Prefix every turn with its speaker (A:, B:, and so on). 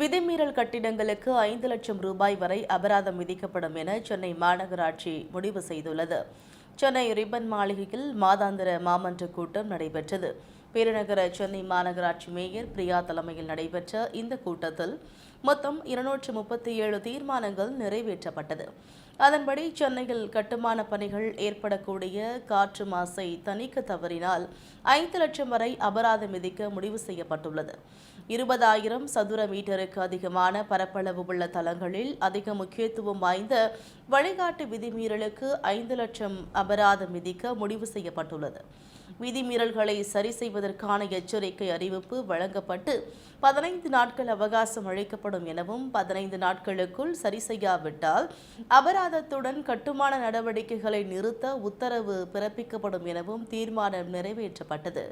A: விதிமீறல் கட்டிடங்களுக்கு ஐந்து லட்சம் ரூபாய் வரை அபராதம் விதிக்கப்படும் என சென்னை மாநகராட்சி முடிவு செய்துள்ளது. சென்னை ரிப்பன் மாளிகையில் மாதாந்திர மாமன்ற கூட்டம் நடைபெற்றது. பெருநகர சென்னை மாநகராட்சி மேயர் பிரியா தலைமையில் நடைபெற்ற இந்த கூட்டத்தில் மொத்தம் இருநூற்று முப்பத்தி ஏழு தீர்மானங்கள் நிறைவேற்றப்பட்டது. அதன்படி சென்னையில் கட்டுமான பணிகள் ஏற்படக்கூடிய காற்று மாசை தணிக்க தவறினால் ஐந்து லட்சம் வரை அபராதம் விதிக்க முடிவு செய்யப்பட்டுள்ளது. இருபதாயிரம் சதுர மீட்டருக்கு அதிகமான பரப்பளவு உள்ள தளங்களில் அதிக முக்கியத்துவம் வாய்ந்த வழிகாட்டு விதிமீறலுக்கு ஐந்து லட்சம் அபராதம் விதிக்க முடிவு செய்யப்பட்டுள்ளது. விதிமீறல்களை சரி செய்வதற்கான எச்சரிக்கை அறிவிப்பு வழங்கப்பட்டு பதினைந்து நாட்கள் அவகாசம் அளிக்கப்படும் எனவும் பதினைந்து நாட்களுக்குள் சரி செய்யாவிட்டால் அபராதத்துடன் கட்டுமான நடவடிக்கைகளை நிறுத்த உத்தரவு பிறப்பிக்கப்படும் எனவும் தீர்மானம் நிறைவேற்றப்பட்டது.